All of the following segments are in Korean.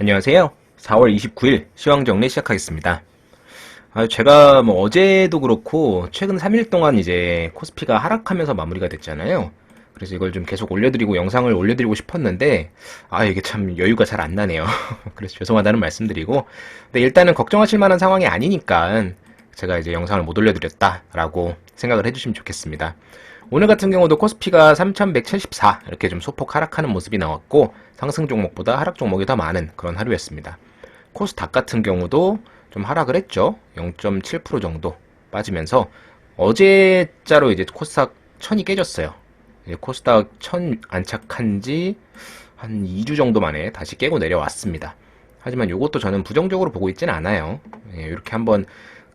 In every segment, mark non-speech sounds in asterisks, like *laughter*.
안녕하세요. 4월 29일 시황 정리 시작하겠습니다. 아, 제가 뭐 어제도 그렇고 최근 3일 동안 이제 코스피가 하락하면서 마무리가 됐잖아요. 그래서 이걸 좀 계속 올려드리고 영상을 올려드리고 싶었는데 아 이게 참 여유가 잘 안 나네요. *laughs* 그래서 죄송하다는 말씀드리고 근데 일단은 걱정하실 만한 상황이 아니니까 제가 이제 영상을 못 올려드렸다라고 생각을 해주시면 좋겠습니다. 오늘 같은 경우도 코스피가 3174 이렇게 좀 소폭 하락하는 모습이 나왔고 상승 종목보다 하락 종목이 더 많은 그런 하루였습니다. 코스닥 같은 경우도 좀 하락을 했죠. 0.7% 정도 빠지면서 어제자로 이제 코스닥 1000이 깨졌어요. 이제 코스닥 1000 안착한 지 한 2주 정도 만에 다시 깨고 내려왔습니다. 하지만 이것도 저는 부정적으로 보고 있지는 않아요. 예, 이렇게 한번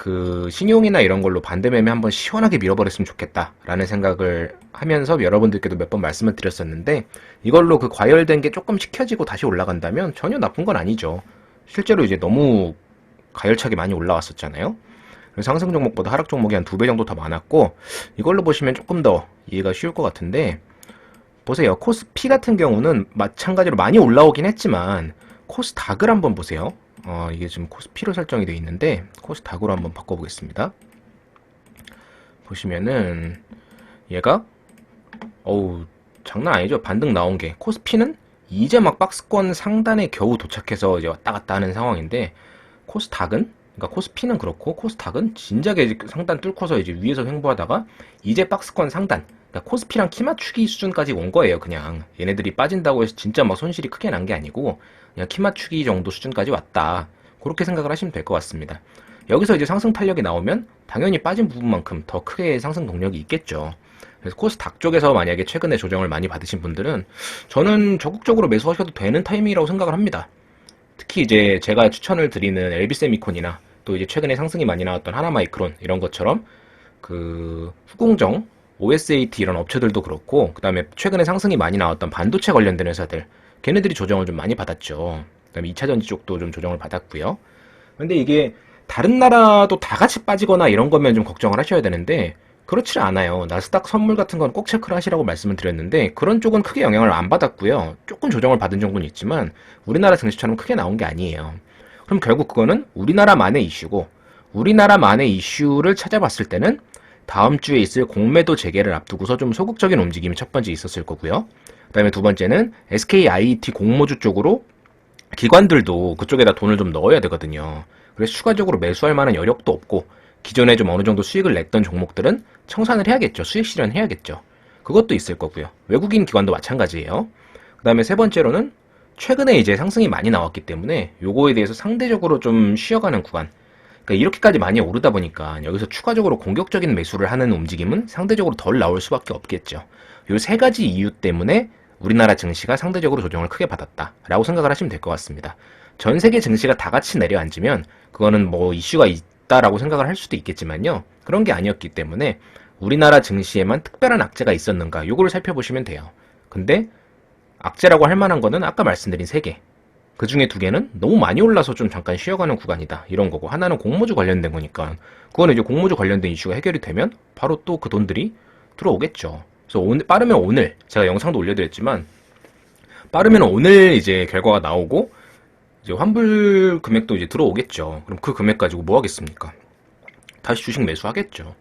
그 신용이나 이런 걸로 반대 매매 한번 시원하게 밀어버렸으면 좋겠다라는 생각을 하면서 여러분들께도 몇 번 말씀을 드렸었는데 이걸로 그 과열된 게 조금 식혀지고 다시 올라간다면 전혀 나쁜 건 아니죠. 실제로 이제 너무 가열차게 많이 올라왔었잖아요. 그래서 상승 종목보다 하락 종목이 한 두 배 정도 더 많았고 이걸로 보시면 조금 더 이해가 쉬울 것 같은데 보세요. 코스피 같은 경우는 마찬가지로 많이 올라오긴 했지만 코스닥을 한번 보세요. 어, 이게 지금 코스피로 설정이 되어 있는데 코스닥으로 한번 바꿔보겠습니다. 보시면은 얘가 어우 장난 아니죠. 반등 나온 게 코스피는 이제 막 박스권 상단에 겨우 도착해서 이제 왔다 갔다 하는 상황인데 코스닥은 그러니까 코스피는 그렇고 코스닥은 진작에 상단 뚫고서 이제 위에서 횡보하다가 이제 박스권 상단 그러니까 코스피랑 키 맞추기 수준까지 온 거예요. 그냥 얘네들이 빠진다고 해서 진짜 막 손실이 크게 난 게 아니고 그냥 키 맞추기 정도 수준까지 왔다. 그렇게 생각을 하시면 될 것 같습니다. 여기서 이제 상승 탄력이 나오면 당연히 빠진 부분만큼 더 크게 상승 동력이 있겠죠. 그래서 코스닥 쪽에서 만약에 최근에 조정을 많이 받으신 분들은 저는 적극적으로 매수하셔도 되는 타이밍이라고 생각을 합니다. 특히 이제 제가 추천을 드리는 엘비세미콘이나 또 이제 최근에 상승이 많이 나왔던 하나마이크론 이런 것처럼 그 후공정, OSAT 이런 업체들도 그렇고 그 다음에 최근에 상승이 많이 나왔던 반도체 관련된 회사들 걔네들이 조정을 좀 많이 받았죠. 그 다음에 2차전지 쪽도 좀 조정을 받았고요. 근데 이게 다른 나라도 다 같이 빠지거나 이런 거면 좀 걱정을 하셔야 되는데 그렇지 않아요. 나스닥 선물 같은 건 꼭 체크를 하시라고 말씀을 드렸는데 그런 쪽은 크게 영향을 안 받았고요. 조금 조정을 받은 정도는 있지만 우리나라 증시처럼 크게 나온 게 아니에요. 그럼 결국 그거는 우리나라만의 이슈고 우리나라만의 이슈를 찾아봤을 때는 다음 주에 있을 공매도 재개를 앞두고서 좀 소극적인 움직임이 첫 번째 있었을 거고요. 그 다음에 두 번째는 SK IET 공모주 쪽으로 기관들도 그쪽에다 돈을 좀 넣어야 되거든요. 그래서 추가적으로 매수할 만한 여력도 없고 기존에 좀 어느 정도 수익을 냈던 종목들은 청산을 해야겠죠. 수익 실현 해야겠죠. 그것도 있을 거고요. 외국인 기관도 마찬가지예요. 그 다음에 세 번째로는 최근에 이제 상승이 많이 나왔기 때문에 요거에 대해서 상대적으로 좀 쉬어가는 구간. 그러니까 이렇게까지 많이 오르다 보니까 여기서 추가적으로 공격적인 매수를 하는 움직임은 상대적으로 덜 나올 수밖에 없겠죠. 요 세 가지 이유 때문에 우리나라 증시가 상대적으로 조정을 크게 받았다라고 생각을 하시면 될 것 같습니다. 전 세계 증시가 다 같이 내려앉으면 그거는 뭐 이슈가 있다라고 생각을 할 수도 있겠지만요. 그런 게 아니었기 때문에 우리나라 증시에만 특별한 악재가 있었는가 요거를 살펴보시면 돼요. 근데 악재라고 할 만한 거는 아까 말씀드린 세 개. 그 중에 두 개는 너무 많이 올라서 좀 잠깐 쉬어가는 구간이다. 이런 거고. 하나는 공모주 관련된 거니까. 그거는 이제 공모주 관련된 이슈가 해결이 되면 바로 또 그 돈들이 들어오겠죠. 그래서 오늘, 빠르면 오늘, 제가 영상도 올려드렸지만, 빠르면 오늘 이제 결과가 나오고, 이제 환불 금액도 이제 들어오겠죠. 그럼 그 금액 가지고 뭐 하겠습니까? 다시 주식 매수하겠죠.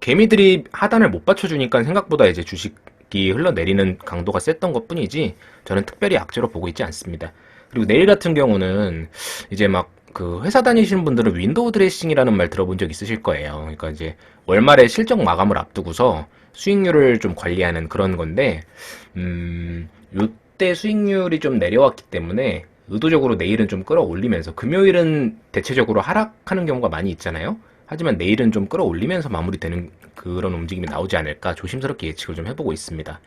개미들이 하단을 못 받쳐주니까 생각보다 이제 주식이 흘러내리는 강도가 셌던 것 뿐이지, 저는 특별히 악재로 보고 있지 않습니다. 그리고 내일 같은 경우는 이제 막 그 회사 다니시는 분들은 윈도우 드레싱이라는 말 들어본 적 있으실 거예요. 그러니까 이제 월말에 실적 마감을 앞두고서 수익률을 좀 관리하는 그런 건데, 음, 요때 수익률이 좀 내려왔기 때문에 의도적으로 내일은 좀 끌어올리면서 금요일은 대체적으로 하락하는 경우가 많이 있잖아요. 하지만 내일은 좀 끌어올리면서 마무리되는 그런 움직임이 나오지 않을까 조심스럽게 예측을 좀 해보고 있습니다.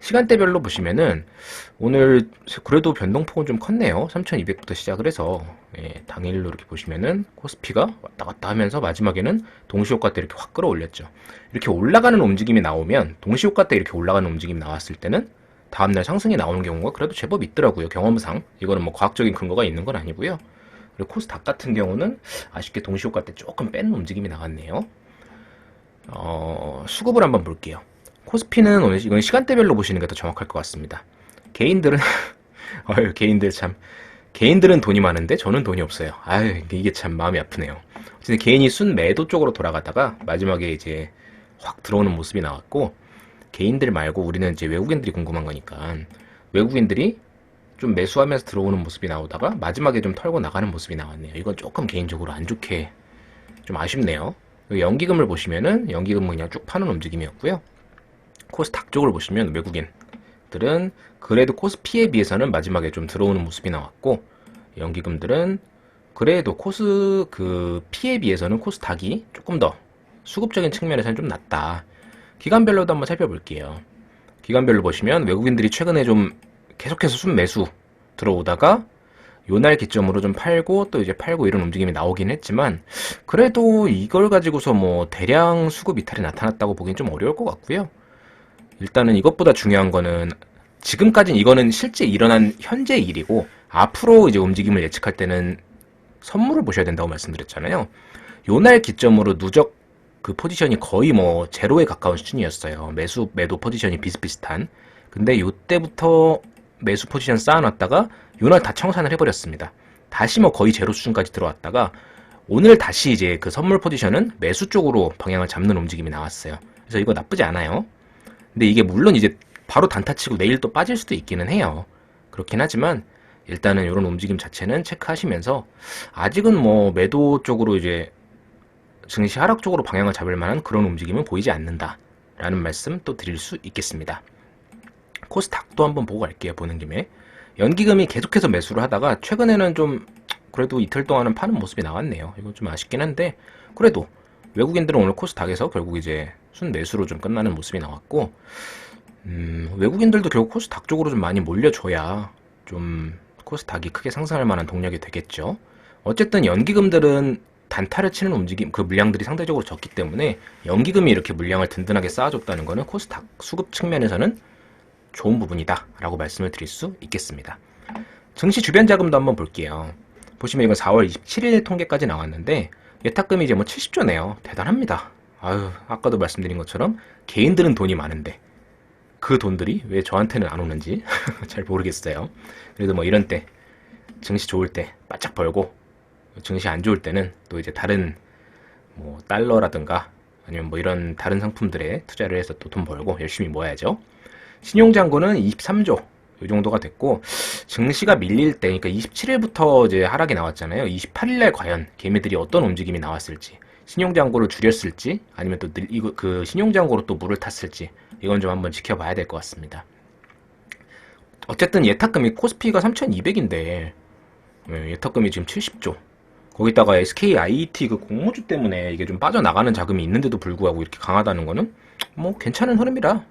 시간대별로 보시면은 오늘 그래도 변동폭은 좀 컸네요. 3200부터 시작을 해서 예, 당일로 이렇게 보시면은 코스피가 왔다 갔다 하면서 마지막에는 동시효과 때 이렇게 확 끌어올렸죠. 이렇게 올라가는 움직임이 나오면 동시효과 때 이렇게 올라가는 움직임이 나왔을 때는 다음날 상승이 나오는 경우가 그래도 제법 있더라고요. 경험상 이거는 뭐 과학적인 근거가 있는 건 아니고요. 그리고 코스닥 같은 경우는 아쉽게 동시효과 때 조금 뺀 움직임이 나왔네요. 어, 수급을 한번 볼게요. 코스피는 오늘 이건 시간대별로 보시는 게 더 정확할 것 같습니다. 개인들은 *laughs* 어휴 개인들 참 개인들은 돈이 많은데 저는 돈이 없어요. 아유, 이게 참 마음이 아프네요. 어쨌든 개인이 순 매도 쪽으로 돌아가다가 마지막에 이제 확 들어오는 모습이 나왔고 개인들 말고 우리는 이제 외국인들이 궁금한 거니까 외국인들이 좀 매수하면서 들어오는 모습이 나오다가 마지막에 좀 털고 나가는 모습이 나왔네요. 이건 조금 개인적으로 안 좋게 좀 아쉽네요. 연기금을 보시면은 연기금은 그냥 쭉 파는 움직임이었고요. 코스닥 쪽을 보시면 외국인들은 그래도 코스피에 비해서는 마지막에 좀 들어오는 모습이 나왔고 연기금들은 그래도 코스 그 피에 비해서는 코스닥이 조금 더 수급적인 측면에서는 좀 낫다. 기간별로도 한번 살펴볼게요. 기간별로 보시면 외국인들이 최근에 좀 계속해서 순매수 들어오다가 요날 기점으로 좀 팔고 또 이제 팔고 이런 움직임이 나오긴 했지만 그래도 이걸 가지고서 뭐 대량 수급 이탈이 나타났다고 보기엔 좀 어려울 것 같고요. 일단은 이것보다 중요한 거는 지금까지는 이거는 실제 일어난 현재 일이고 앞으로 이제 움직임을 예측할 때는 선물을 보셔야 된다고 말씀드렸잖아요. 요 날 기점으로 누적 그 포지션이 거의 뭐 제로에 가까운 수준이었어요. 매수 매도 포지션이 비슷비슷한. 근데 요때부터 매수 포지션 쌓아놨다가 요날 다 청산을 해버렸습니다. 다시 뭐 거의 제로 수준까지 들어왔다가 오늘 다시 이제 그 선물 포지션은 매수 쪽으로 방향을 잡는 움직임이 나왔어요. 그래서 이거 나쁘지 않아요. 근데 이게 물론 이제 바로 단타치고 내일 또 빠질 수도 있기는 해요. 그렇긴 하지만 일단은 이런 움직임 자체는 체크하시면서 아직은 뭐 매도 쪽으로 이제 증시 하락 쪽으로 방향을 잡을 만한 그런 움직임은 보이지 않는다. 라는 말씀 또 드릴 수 있겠습니다. 코스닥도 한번 보고 갈게요. 보는 김에. 연기금이 계속해서 매수를 하다가 최근에는 좀 그래도 이틀 동안은 파는 모습이 나왔네요. 이건 좀 아쉽긴 한데 그래도 외국인들은 오늘 코스닥에서 결국 이제 순매수로 좀 끝나는 모습이 나왔고 음, 외국인들도 결국 코스닥 쪽으로 좀 많이 몰려줘야 좀 코스닥이 크게 상승할 만한 동력이 되겠죠. 어쨌든 연기금들은 단타를 치는 움직임, 그 물량들이 상대적으로 적기 때문에 연기금이 이렇게 물량을 든든하게 쌓아줬다는 것은 코스닥 수급 측면에서는 좋은 부분이다 라고 말씀을 드릴 수 있겠습니다. 증시 주변 자금도 한번 볼게요. 보시면 이건 4월 27일 통계까지 나왔는데 예탁금이 이제 뭐 70조네요. 대단합니다. 아유, 아까도 말씀드린 것처럼 개인들은 돈이 많은데 그 돈들이 왜 저한테는 안 오는지 *laughs* 잘 모르겠어요. 그래도 뭐 이런 때 증시 좋을 때 바짝 벌고 증시 안 좋을 때는 또 이제 다른 뭐 달러라든가 아니면 뭐 이런 다른 상품들에 투자를 해서 또 돈 벌고 열심히 모아야죠. 신용잔고는 23조 이 정도가 됐고 증시가 밀릴 때 그러니까 27일부터 이제 하락이 나왔잖아요. 28일 날 과연 개미들이 어떤 움직임이 나왔을지 신용잔고를 줄였을지 아니면 또 이거 그 신용잔고로 또 물을 탔을지 이건 좀 한번 지켜봐야 될 것 같습니다. 어쨌든 예탁금이 코스피가 3,200인데 예, 예탁금이 지금 70조 거기다가 SK IET 그 공모주 때문에 이게 좀 빠져나가는 자금이 있는데도 불구하고 이렇게 강하다는 거는 뭐 괜찮은 흐름이라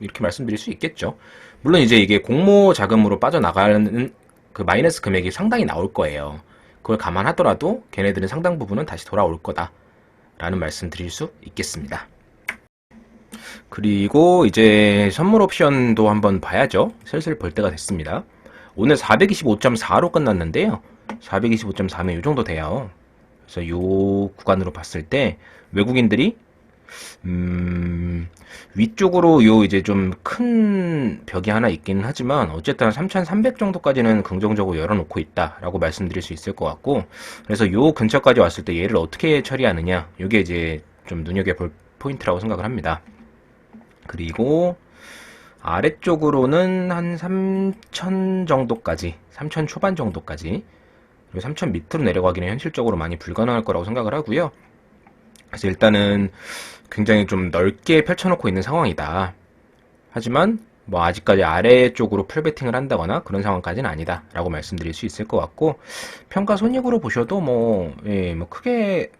이렇게 말씀드릴 수 있겠죠. 물론 이제 이게 공모 자금으로 빠져나가는 그 마이너스 금액이 상당히 나올 거예요. 그걸 감안하더라도 걔네들은 상당 부분은 다시 돌아올 거다라는 말씀 드릴 수 있겠습니다. 그리고 이제 선물 옵션도 한번 봐야죠. 슬슬 볼 때가 됐습니다. 오늘 425.4로 끝났는데요. 425.4면 이 정도 돼요. 그래서 이 구간으로 봤을 때 외국인들이 음, 위쪽으로 요 이제 좀 큰 벽이 하나 있기는 하지만 어쨌든 3,300 정도까지는 긍정적으로 열어놓고 있다라고 말씀드릴 수 있을 것 같고 그래서 요 근처까지 왔을 때 얘를 어떻게 처리하느냐 이게 이제 좀 눈여겨볼 포인트라고 생각을 합니다. 그리고 아래쪽으로는 한 3,000 정도까지 3,000 초반 정도까지 그리고 3,000 밑으로 내려가기는 현실적으로 많이 불가능할 거라고 생각을 하고요. 그래서 일단은 굉장히 좀 넓게 펼쳐놓고 있는 상황이다. 하지만 뭐 아직까지 아래쪽으로 풀베팅을 한다거나 그런 상황까지는 아니다. 라고 말씀드릴 수 있을 것 같고 평가 손익으로 보셔도 뭐, 예, 뭐 크게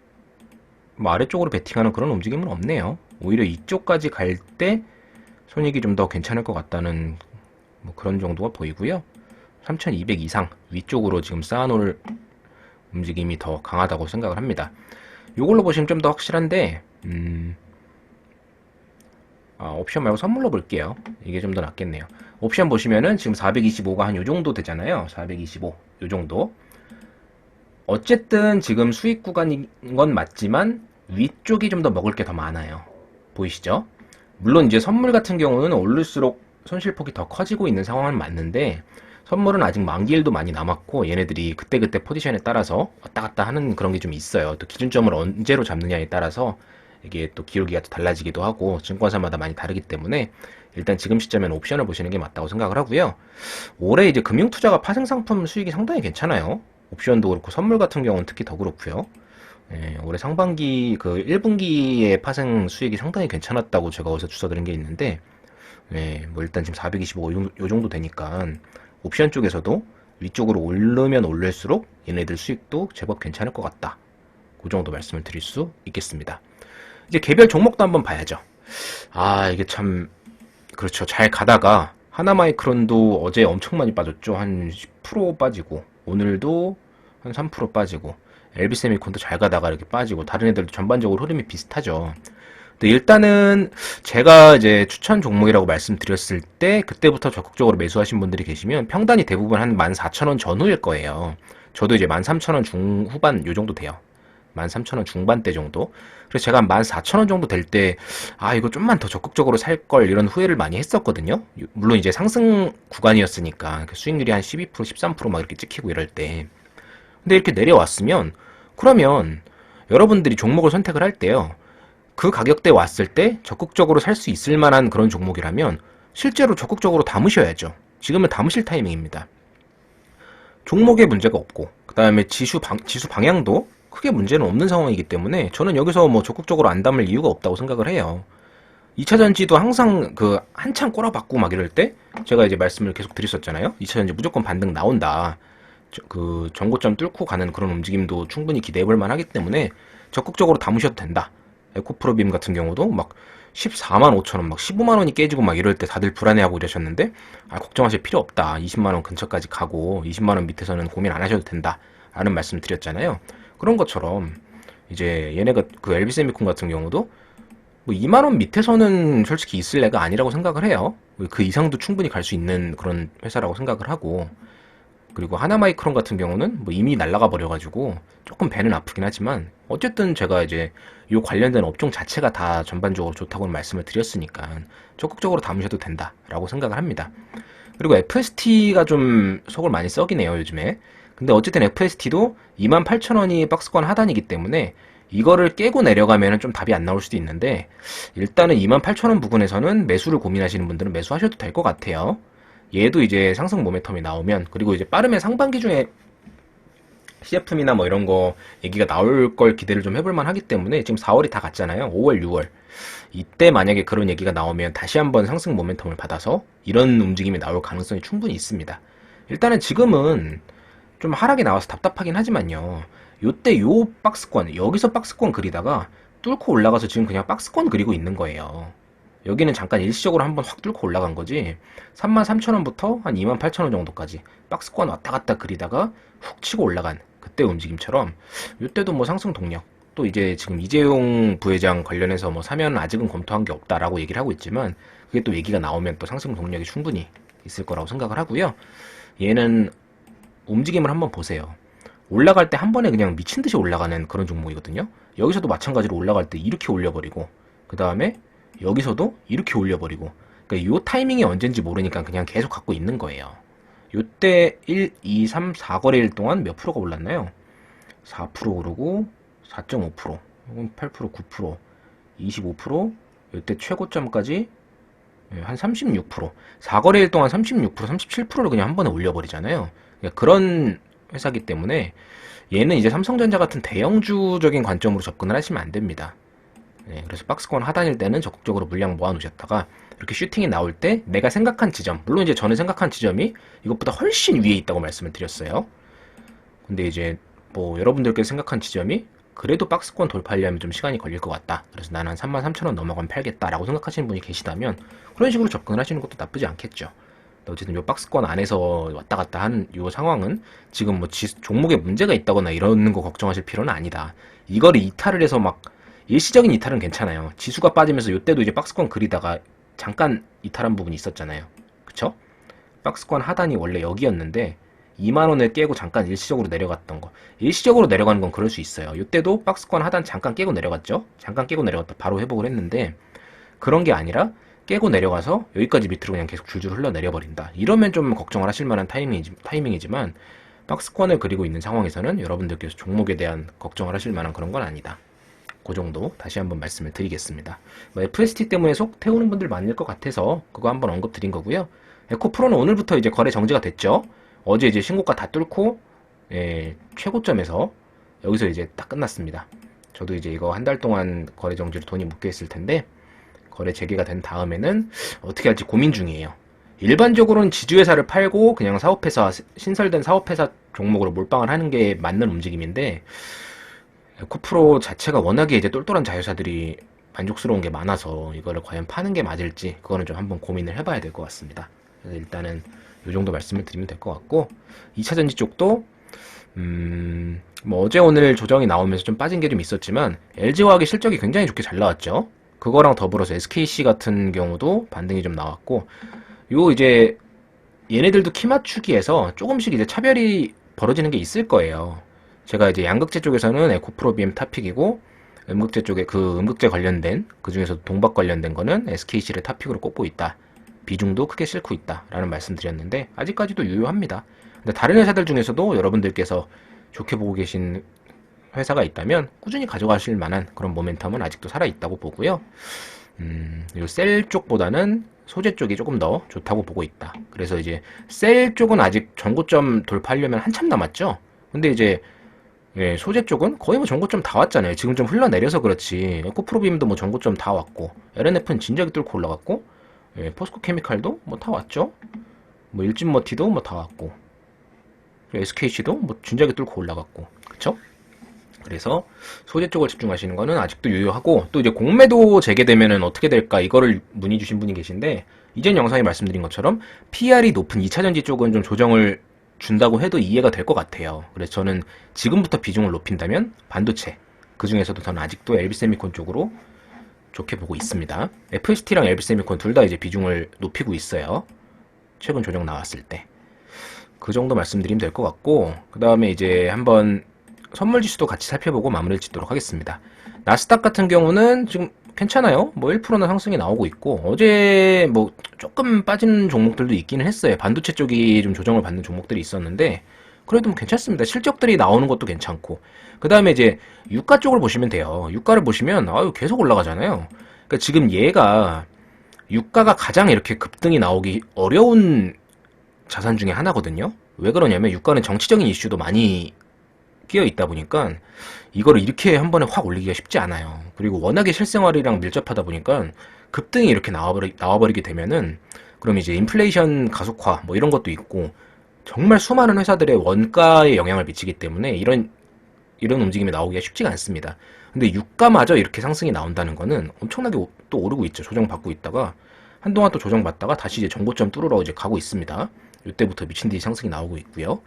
뭐 아래쪽으로 베팅하는 그런 움직임은 없네요. 오히려 이쪽까지 갈 때 손익이 좀 더 괜찮을 것 같다는 뭐 그런 정도가 보이고요. 3200 이상 위쪽으로 지금 쌓아놓을 움직임이 더 강하다고 생각을 합니다 이걸로 보시면 좀 더 확실한데 음, 아, 옵션 말고 선물로 볼게요. 이게 좀 더 낫겠네요. 옵션 보시면은 지금 425가 한 요 정도 되잖아요. 425. 요 정도. 어쨌든 지금 수익 구간인 건 맞지만 위쪽이 좀 더 먹을 게 더 많아요. 보이시죠? 물론 이제 선물 같은 경우는 오를수록 손실폭이 더 커지고 있는 상황은 맞는데 선물은 아직 만기일도 많이 남았고 얘네들이 그때그때 포지션에 따라서 왔다 갔다 하는 그런 게 좀 있어요. 또 기준점을 언제로 잡느냐에 따라서 이게 또 기울기가 또 달라지기도 하고 증권사마다 많이 다르기 때문에 일단 지금 시점에는 옵션을 보시는 게 맞다고 생각을 하고요. 올해 이제 금융투자가 파생상품 수익이 상당히 괜찮아요. 옵션도 그렇고 선물 같은 경우는 특히 더 그렇고요. 예, 올해 상반기 그 1분기의 파생 수익이 상당히 괜찮았다고 제가 어디서 주워드린 게 있는데 예, 뭐 일단 지금 425 요, 요 정도 되니까 옵션 쪽에서도 위쪽으로 오르면 올릴수록 얘네들 수익도 제법 괜찮을 것 같다. 그 정도 말씀을 드릴 수 있겠습니다. 이제 개별 종목도 한번 봐야죠. 아, 이게 참, 그렇죠. 잘 가다가, 하나마이크론도 어제 엄청 많이 빠졌죠. 한 10% 빠지고, 오늘도 한 3% 빠지고, 엘비세미콘도 잘 가다가 이렇게 빠지고, 다른 애들도 전반적으로 흐름이 비슷하죠. 일단은 제가 이제 추천 종목이라고 말씀드렸을 때, 그때부터 적극적으로 매수하신 분들이 계시면 평단이 대부분 한 14,000원 전후일 거예요. 저도 이제 13,000원 중후반 요 정도 돼요. 13,000원 중반대 정도. 그래서 제가 한 14,000원 정도 될 때, 아, 이거 좀만 더 적극적으로 살 걸 이런 후회를 많이 했었거든요. 물론 이제 상승 구간이었으니까 그 수익률이 한 12%, 13%막 이렇게 찍히고 이럴 때. 근데 이렇게 내려왔으면, 그러면 여러분들이 종목을 선택을 할 때요. 그 가격대 왔을 때 적극적으로 살 수 있을 만한 그런 종목이라면 실제로 적극적으로 담으셔야죠. 지금은 담으실 타이밍입니다. 종목에 문제가 없고, 그 다음에 지수 방, 지수 방향도 크게 문제는 없는 상황이기 때문에 저는 여기서 뭐 적극적으로 안 담을 이유가 없다고 생각을 해요. 2차 전지도 항상 그 한창 꼬라박고 막 이럴 때 제가 이제 말씀을 계속 드렸었잖아요. 2차 전지 무조건 반등 나온다. 그 정고점 뚫고 가는 그런 움직임도 충분히 기대해 볼 만하기 때문에 적극적으로 담으셔도 된다. 에코프로빔 같은 경우도 막 14만 5천 원, 막 15만 원이 깨지고 막 이럴 때 다들 불안해하고 이러셨는데 아 걱정하실 필요 없다. 20만 원 근처까지 가고 20만 원 밑에서는 고민 안 하셔도 된다. 라는 말씀 드렸잖아요. 그런 것처럼 이제 얘네가 그 엘비세미콘 같은 경우도 뭐 2만 원 밑에서는 솔직히 있을 애가 아니라고 생각을 해요. 그 이상도 충분히 갈 수 있는 그런 회사라고 생각을 하고 그리고 하나마이크론 같은 경우는 뭐 이미 날라가 버려가지고 조금 배는 아프긴 하지만 어쨌든 제가 이제 이 관련된 업종 자체가 다 전반적으로 좋다고 말씀을 드렸으니까 적극적으로 담으셔도 된다라고 생각을 합니다. 그리고 FST가 좀 속을 많이 썩이네요 요즘에. 근데 어쨌든 FST도 28,000원이 박스권 하단이기 때문에 이거를 깨고 내려가면 좀 답이 안 나올 수도 있는데 일단은 28,000원 부근에서는 매수를 고민하시는 분들은 매수하셔도 될 것 같아요. 얘도 이제 상승 모멘텀이 나오면 그리고 이제 빠르면 상반기 중에 CFM이나 뭐 이런 거 얘기가 나올 걸 기대를 좀 해볼 만 하기 때문에 지금 4월이 다 갔잖아요. 5월, 6월. 이때 만약에 그런 얘기가 나오면 다시 한번 상승 모멘텀을 받아서 이런 움직임이 나올 가능성이 충분히 있습니다. 일단은 지금은 좀 하락이 나와서 답답하긴 하지만요. 요때 요 박스권, 여기서 박스권 그리다가 뚫고 올라가서 지금 그냥 박스권 그리고 있는 거예요. 여기는 잠깐 일시적으로 한번 확 뚫고 올라간 거지 33,000원부터 한 28,000원 정도까지 박스권 왔다 갔다 그리다가 훅 치고 올라간 그때 움직임처럼 이때도 뭐 상승 동력 또 이제 지금 이재용 부회장 관련해서 뭐 사면 아직은 검토한 게 없다라고 얘기를 하고 있지만 그게 또 얘기가 나오면 또 상승 동력이 충분히 있을 거라고 생각을 하고요. 얘는 움직임을 한번 보세요. 올라갈 때 한 번에 그냥 미친 듯이 올라가는 그런 종목이거든요. 여기서도 마찬가지로 올라갈 때 이렇게 올려버리고 그 다음에 여기서도 이렇게 올려버리고 그러니까 요 타이밍이 언젠지 모르니까 그냥 계속 갖고 있는 거예요. 요때 1, 2, 3, 4거래일 동안 몇 프로가 올랐나요? 4% 오르고 4.5%, 8%, 9%, 25%, 요때 최고점까지 예, 한 36%, 4거래일 동안 36%, 37%를 그냥 한 번에 올려버리잖아요. 그러니까 그런 회사기 때문에 얘는 이제 삼성전자 같은 대형주적인 관점으로 접근을 하시면 안 됩니다. 네, 그래서 박스권 하단일 때는 적극적으로 물량 모아 놓으셨다가 이렇게 슈팅이 나올 때 내가 생각한 지점, 물론 이제 저는 생각한 지점이 이것보다 훨씬 위에 있다고 말씀을 드렸어요. 근데 이제 뭐 여러분들께서 생각한 지점이 그래도 박스권 돌파하려면 좀 시간이 걸릴 것 같다. 그래서 나는 한 33,000원 넘어가면 팔겠다 라고 생각하시는 분이 계시다면 그런 식으로 접근을 하시는 것도 나쁘지 않겠죠. 어쨌든 요 박스권 안에서 왔다 갔다 하는 요 상황은 지금 뭐 지, 종목에 문제가 있다거나 이러는 거 걱정하실 필요는 아니다. 이거를 이탈을 해서 막 일시적인 이탈은 괜찮아요. 지수가 빠지면서 요때도 이제 박스권 그리다가 잠깐 이탈한 부분이 있었잖아요. 그쵸? 박스권 하단이 원래 여기였는데 2만원을 깨고 잠깐 일시적으로 내려갔던 거. 일시적으로 내려가는 건 그럴 수 있어요. 이때도 박스권 하단 잠깐 깨고 내려갔죠? 잠깐 깨고 내려갔다 바로 회복을 했는데 그런 게 아니라 깨고 내려가서 여기까지 밑으로 그냥 계속 줄줄 흘러내려 버린다. 이러면 좀 걱정을 하실 만한 타이밍이지, 타이밍이지만 박스권을 그리고 있는 상황에서는 여러분들께서 종목에 대한 걱정을 하실 만한 그런 건 아니다. 그 정도 다시 한번 말씀을 드리겠습니다. 뭐 FST 때문에 속 태우는 분들 많을 것 같아서 그거 한번 언급 드린 거고요. 에코프로는 오늘부터 이제 거래 정지가 됐죠. 어제 이제 신고가 다 뚫고 예, 최고점에서 여기서 이제 딱 끝났습니다. 저도 이제 이거 한 달 동안 거래 정지로 돈이 묶여 있을 텐데 거래 재개가 된 다음에는 어떻게 할지 고민 중이에요. 일반적으로는 지주회사를 팔고 그냥 사업회사 신설된 사업회사 종목으로 몰빵을 하는 게 맞는 움직임인데 에 코프로 자체가 워낙에 이제 똘똘한 자회사들이 만족스러운 게 많아서 이거를 과연 파는 게 맞을지 그거는 좀 한번 고민을 해봐야 될 것 같습니다. 일단은 이 정도 말씀을 드리면 될 것 같고 2차 전지 쪽도 음, 뭐 어제 오늘 조정이 나오면서 좀 빠진 게 좀 있었지만 LG화학의 실적이 굉장히 좋게 잘 나왔죠. 그거랑 더불어서 SKC 같은 경우도 반등이 좀 나왔고 요 이제 얘네들도 키 맞추기에서 조금씩 이제 차별이 벌어지는 게 있을 거예요. 제가 이제 양극재 쪽에서는 에코프로비엠 탑픽이고 음극재 쪽에 그 음극재 관련된 그 중에서 동박 관련된 거는 SKC를 탑픽으로 꼽고 있다. 비중도 크게 싣고 있다 라는 말씀드렸는데 아직까지도 유효합니다. 근데 다른 회사들 중에서도 여러분들께서 좋게 보고 계신 회사가 있다면 꾸준히 가져가실 만한 그런 모멘텀은 아직도 살아 있다고 보고요. 음, 셀 쪽보다는 소재 쪽이 조금 더 좋다고 보고 있다. 그래서 이제 셀 쪽은 아직 전고점 돌파하려면 한참 남았죠. 근데 이제 예, 소재 쪽은 거의 뭐 전고점 다 왔잖아요. 지금 좀 흘러내려서 그렇지. 에코프로빔도 뭐 전고점 다 왔고, LNF는 진작에 뚫고 올라갔고, 예, 포스코 케미칼도 뭐 다 왔죠. 뭐 일진머티도 뭐 다 왔고, SKC도 뭐 진작에 뚫고 올라갔고, 그쵸? 그래서 소재 쪽을 집중하시는 거는 아직도 유효하고 또 이제 공매도 재개되면은 어떻게 될까 이거를 문의 주신 분이 계신데 이전 영상에 말씀드린 것처럼 PR이 높은 2차전지 쪽은 좀 조정을 준다고 해도 이해가 될 것 같아요. 그래서 저는 지금부터 비중을 높인다면 반도체 그 중에서도 저는 아직도 LB세미콘 쪽으로 좋게 보고 있습니다. FST랑 LB세미콘 둘 다 이제 비중을 높이고 있어요. 최근 조정 나왔을 때. 그 정도 말씀드리면 될 것 같고 그 다음에 이제 한번 선물 지수도 같이 살펴보고 마무리를 짓도록 하겠습니다. 나스닥 같은 경우는 지금 괜찮아요. 뭐 1%는 상승이 나오고 있고 어제 뭐 조금 빠진 종목들도 있기는 했어요. 반도체 쪽이 좀 조정을 받는 종목들이 있었는데 그래도 뭐 괜찮습니다. 실적들이 나오는 것도 괜찮고 그 다음에 이제 유가 쪽을 보시면 돼요. 유가를 보시면 아유 계속 올라가잖아요. 그러니까 지금 얘가 유가가 가장 이렇게 급등이 나오기 어려운 자산 중에 하나거든요. 왜 그러냐면 유가는 정치적인 이슈도 많이 끼어 있다 보니까 이거를 이렇게 한 번에 확 올리기가 쉽지 않아요. 그리고 워낙에 실생활이랑 밀접하다 보니까 급등이 이렇게 나와버리, 나와버리게 되면은 그럼 이제 인플레이션 가속화 뭐 이런 것도 있고 정말 수많은 회사들의 원가에 영향을 미치기 때문에 이런 이런 움직임이 나오기가 쉽지가 않습니다. 근데 유가마저 이렇게 상승이 나온다는 거는 엄청나게 또 오르고 있죠. 조정받고 있다가 한동안 또 조정받다가 다시 이제 정고점 뚫으러 이제 가고 있습니다. 이때부터 미친 듯이 상승이 나오고 있고요.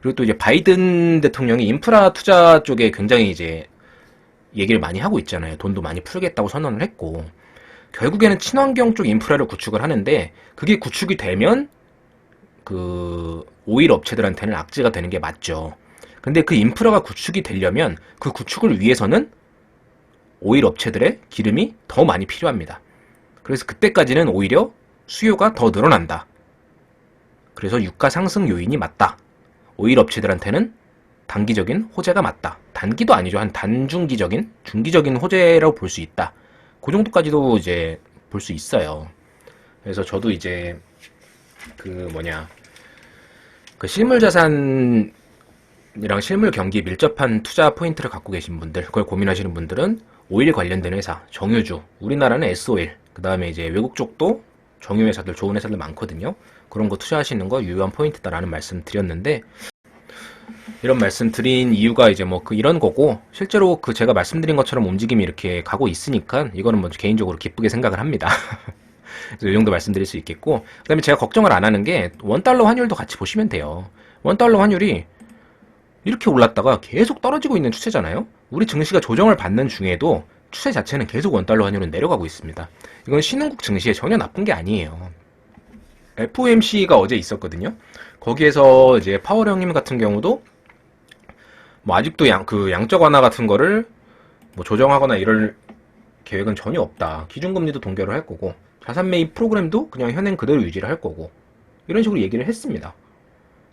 그리고 또 이제 바이든 대통령이 인프라 투자 쪽에 굉장히 이제 얘기를 많이 하고 있잖아요. 돈도 많이 풀겠다고 선언을 했고 결국에는 친환경 쪽 인프라를 구축을 하는데 그게 구축이 되면 그 오일 업체들한테는 악재가 되는 게 맞죠. 근데 그 인프라가 구축이 되려면 그 구축을 위해서는 오일 업체들의 기름이 더 많이 필요합니다. 그래서 그때까지는 오히려 수요가 더 늘어난다. 그래서 유가 상승 요인이 맞다. 오일 업체들한테는 단기적인 호재가 맞다. 단기도 아니죠. 한 단중기적인, 중기적인 호재라고 볼 수 있다. 그 정도까지도 이제 볼 수 있어요. 그래서 저도 이제 그 뭐냐 그 실물 자산이랑 실물 경기 밀접한 투자 포인트를 갖고 계신 분들, 그걸 고민하시는 분들은 오일 관련된 회사, 정유주, 우리나라는 S오일, 그 다음에 이제 외국 쪽도 정유 회사들 좋은 회사들 많거든요. 그런 거 투자하시는 거 유효한 포인트다라는 말씀 드렸는데 이런 말씀 드린 이유가 이제 뭐 그 이런 거고 실제로 그 제가 말씀드린 것처럼 움직임이 이렇게 가고 있으니까 이거는 먼저 개인적으로 기쁘게 생각을 합니다. *laughs* 이 정도 말씀드릴 수 있겠고 그다음에 제가 걱정을 안 하는 게 원달러 환율도 같이 보시면 돼요. 원달러 환율이 이렇게 올랐다가 계속 떨어지고 있는 추세잖아요. 우리 증시가 조정을 받는 중에도 추세 자체는 계속 원달러 환율은 내려가고 있습니다. 이건 신흥국 증시에 전혀 나쁜 게 아니에요. FOMC가 어제 있었거든요. 거기에서 이제 파월 형님 같은 경우도 뭐 아직도 양, 그 양적 완화 같은 거를 뭐 조정하거나 이럴 계획은 전혀 없다. 기준금리도 동결을 할 거고 자산 매입 프로그램도 그냥 현행 그대로 유지를 할 거고 이런 식으로 얘기를 했습니다.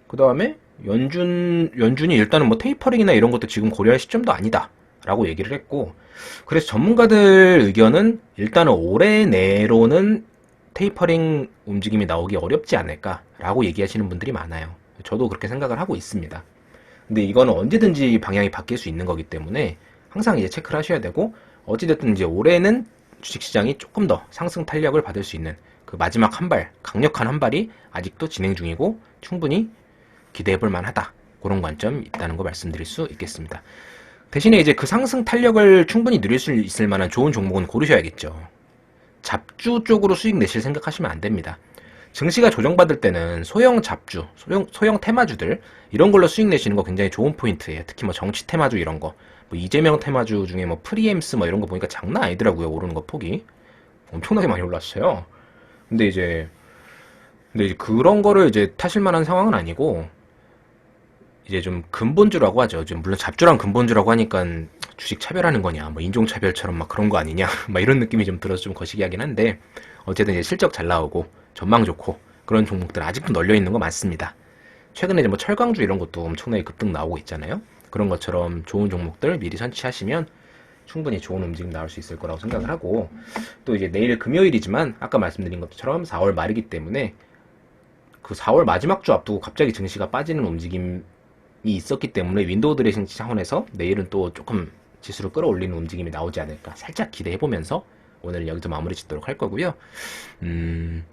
그 다음에 연준 연준이 일단은 뭐 테이퍼링이나 이런 것도 지금 고려할 시점도 아니다 라고 얘기를 했고 그래서 전문가들 의견은 일단은 올해 내로는 테이퍼링 움직임이 나오기 어렵지 않을까 라고 얘기하시는 분들이 많아요. 저도 그렇게 생각을 하고 있습니다. 근데 이거는 언제든지 방향이 바뀔 수 있는 거기 때문에 항상 이제 체크를 하셔야 되고 어찌됐든 이제 올해는 주식시장이 조금 더 상승 탄력을 받을 수 있는 그 마지막 한 발, 강력한 한 발이 아직도 진행 중이고 충분히 기대해 볼 만하다. 그런 관점 있다는 거 말씀드릴 수 있겠습니다. 대신에 이제 그 상승 탄력을 충분히 누릴 수 있을 만한 좋은 종목은 고르셔야겠죠. 잡주 쪽으로 수익 내실 생각하시면 안 됩니다. 증시가 조정받을 때는 소형 잡주, 소형, 소형 테마주들, 이런 걸로 수익 내시는 거 굉장히 좋은 포인트예요. 특히 뭐 정치 테마주 이런 거. 뭐 이재명 테마주 중에 뭐 프리엠스 뭐 이런 거 보니까 장난 아니더라고요. 오르는 거 폭이. 엄청나게 많이 올랐어요. 근데 이제, 근데 이제 그런 거를 이제 타실 만한 상황은 아니고, 이제 좀 근본주라고 하죠. 좀 물론 잡주랑 근본주라고 하니까 주식 차별하는 거냐, 뭐 인종 차별처럼 막 그런 거 아니냐, *laughs* 막 이런 느낌이 좀 들어서 좀 거시기하긴 한데, 어쨌든 이제 실적 잘 나오고, 전망 좋고, 그런 종목들 아직도 널려 있는 거 맞습니다. 최근에 이제 뭐 철강주 이런 것도 엄청나게 급등 나오고 있잖아요. 그런 것처럼 좋은 종목들 미리 선취하시면 충분히 좋은 움직임 나올 수 있을 거라고 생각을 하고, 또 이제 내일 금요일이지만, 아까 말씀드린 것처럼 4월 말이기 때문에, 그 4월 마지막 주 앞두고 갑자기 증시가 빠지는 움직임이 있었기 때문에 윈도우 드레싱 차원에서 내일은 또 조금 지수를 끌어올리는 움직임이 나오지 않을까 살짝 기대해보면서 오늘 여기서 마무리 짓도록 할 거고요. 음,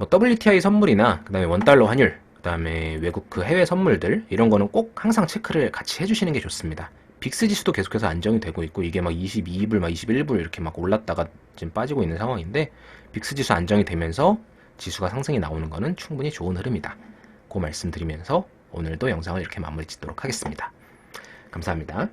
뭐 WTI 선물이나 그 다음에 원달러 환율, 그 다음에 외국 그 해외 선물들 이런 거는 꼭 항상 체크를 같이 해주시는 게 좋습니다. 빅스 지수도 계속해서 안정이 되고 있고 이게 막 22불, 막 21불 이렇게 막 올랐다가 지금 빠지고 있는 상황인데 빅스 지수 안정이 되면서 지수가 상승이 나오는 거는 충분히 좋은 흐름이다. 그 말씀드리면서 오늘도 영상을 이렇게 마무리 짓도록 하겠습니다. 감사합니다.